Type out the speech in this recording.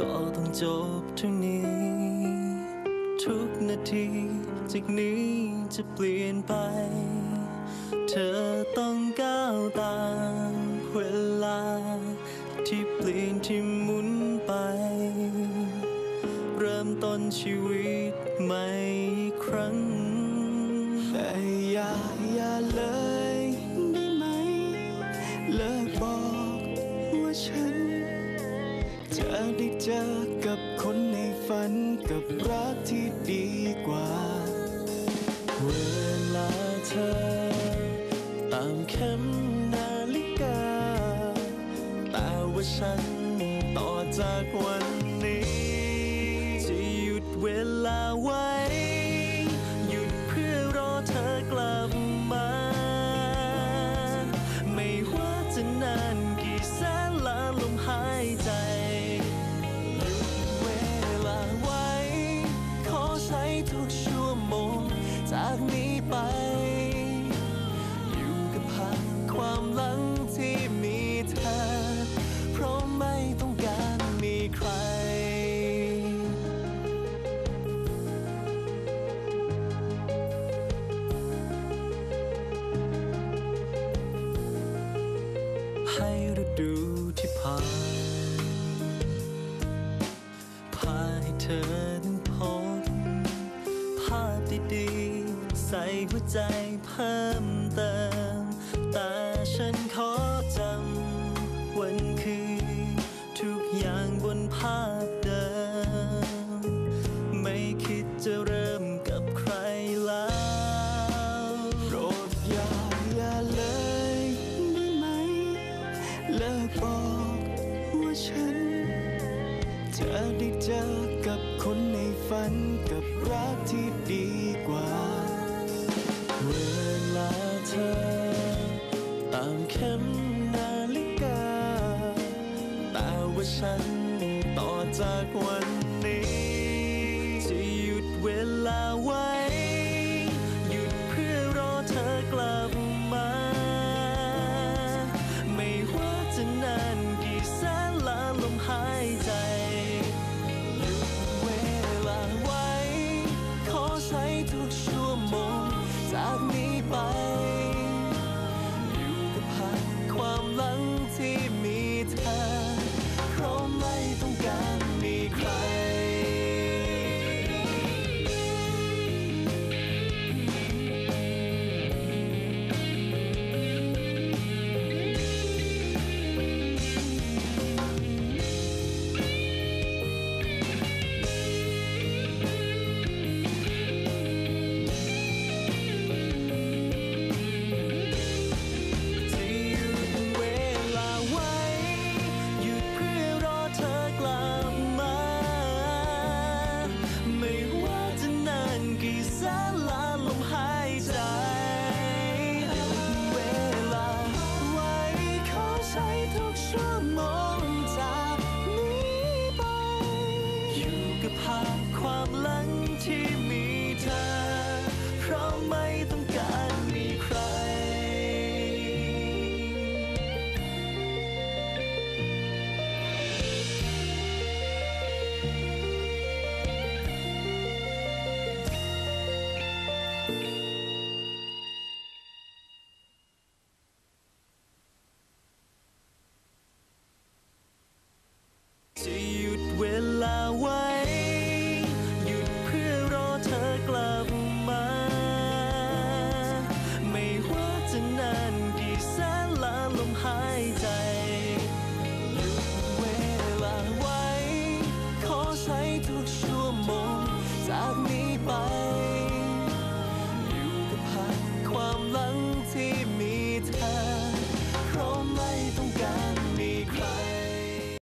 ก็ต้องจบทั้งนี้ ทุกนาทีจากนี้จะเปลี่ยนไป เธอต้องก้าวตามเวลา ที่เปลี่ยนที่หมุนไป เริ่มต้นชีวิต จะได้เจอกับคนในฝันกับรักที่ดีกว่า เวลาเธอ ตามเข็มนาฬิกา แต่ว่าฉันต่อจากวันนี้ จะหยุดเวลาไว้ ดูที่ผ่านพาให้เธอนั้นพบภาพดีๆใส่หัวใจเพิ่มเติม แต่ฉันขอจำวันคืนทุกอย่างบนภาพเดิม บอกว่าฉัน จะได้เจอกับคนในฝันกับรักที่ดีกว่า เวลาเธอ ตามเข็มนาฬิกา แต่ว่าฉันต่อจากวันนี้ จะหยุดเวลาไว้ หยุดเพื่อรอเธอกลับ ทุกชั่วโมงจากนี้ไป อยู่กับภาพความหลังที่